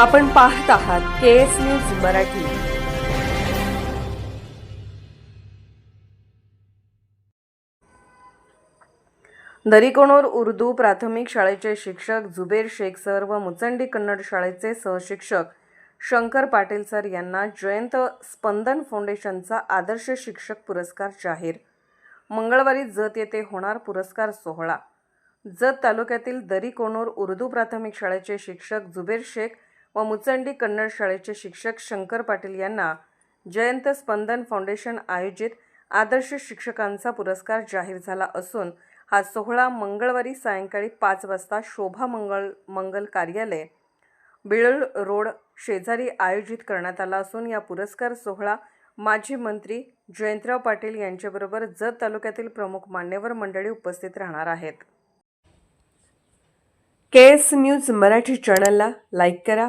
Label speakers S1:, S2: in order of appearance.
S1: आपण पाहत आहात के एस न्यूज मराठी. दरिकोणोर उर्दू प्राथमिक शाळेचे शिक्षक जुबेर शेख सर व मुचंडी कन्नड शाळेचे सहशिक्षक शंकर पाटील सर यांना जयंत स्पंदन फाउंडेशनचा आदर्श शिक्षक पुरस्कार जाहीर. मंगळवारी जत येथे होणार पुरस्कार सोहळा. जत तालुक्यातील दरीकोणूर उर्दू प्राथमिक शाळेचे शिक्षक जुबेर शेख व मुचंडी कन्नड शाळेचे शिक्षक शंकर पाटील यांना जयंत स्पंदन फाउंडेशन आयोजित आदर्श शिक्षकांचा पुरस्कार जाहीर झाला असून हा सोहळा मंगळवारी सायंकाळी पाच वाजता शोभा मंगल मंगल कार्यालय बिळल रोड शेजारी आयोजित करण्यात आला असून या पुरस्कार सोहळा माजी मंत्री जयंतराव पाटील यांच्याबरोबर जत तालुक्यातील प्रमुख मान्यवर मंडळी उपस्थित राहणार आहेत. के एस न्यूज मराठी चॅनलला लाईक करा